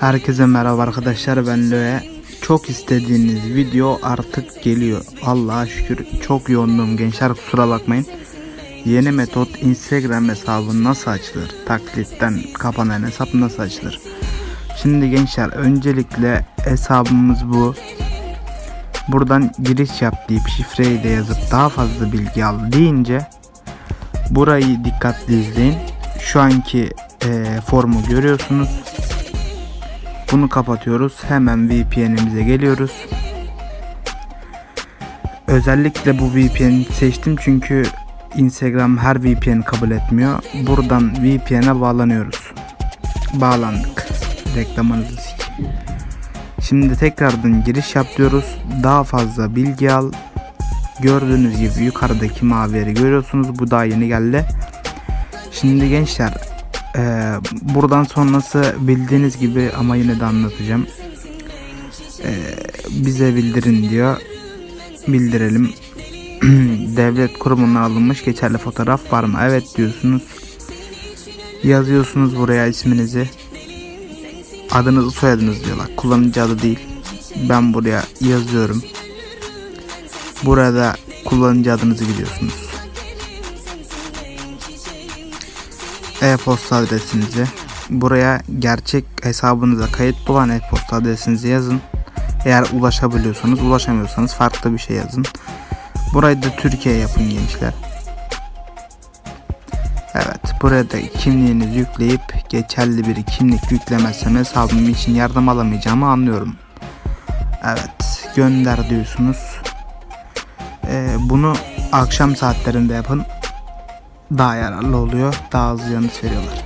Herkese merhaba arkadaşlar ben Löe. Çok istediğiniz video artık geliyor. Allah'a şükür çok yoğunluğum gençler kusura bakmayın. Yeni metot Instagram hesabı nasıl açılır? Taklitten kapanan hesap nasıl açılır? Şimdi gençler öncelikle hesabımız bu. Buradan giriş yap deyip şifreyi de yazıp daha fazla bilgi al deyince burayı dikkatli izleyin. Şu anki eee, formu görüyorsunuz. Bunu kapatıyoruz. Hemen VPN'imize geliyoruz. Özellikle bu VPN'i seçtim çünkü Instagram her VPN kabul etmiyor. Buradan VPN'e bağlanıyoruz. Bağlandık. Reklamınızı. Şimdi tekrardan giriş yap diyoruz. Daha fazla bilgi al. Gördüğünüz gibi yukarıdaki mavi yeri görüyorsunuz. Bu daha yeni geldi. Şimdi gençler ee, buradan sonrası bildiğiniz gibi ama yine de anlatacağım. Ee, bize bildirin diyor. Bildirelim. Devlet kurumundan alınmış geçerli fotoğraf var mı? Evet diyorsunuz. Yazıyorsunuz buraya isminizi. Adınızı soyadınız diyorlar. Kullanıcı adı değil. Ben buraya yazıyorum. Burada kullanıcı adınızı giriyorsunuz. E-posta adresinizi buraya gerçek hesabınıza kayıt bulan e-posta adresinizi yazın. Eğer ulaşabiliyorsanız ulaşamıyorsanız farklı bir şey yazın. Burayı da Türkiye yapın gençler. Evet buraya da kimliğinizi yükleyip geçerli bir kimlik yüklemezsem hesabım için yardım alamayacağımı anlıyorum. Evet gönder diyorsunuz. Ee, bunu akşam saatlerinde yapın daha yararlı oluyor. Daha hızlı yanıt veriyorlar.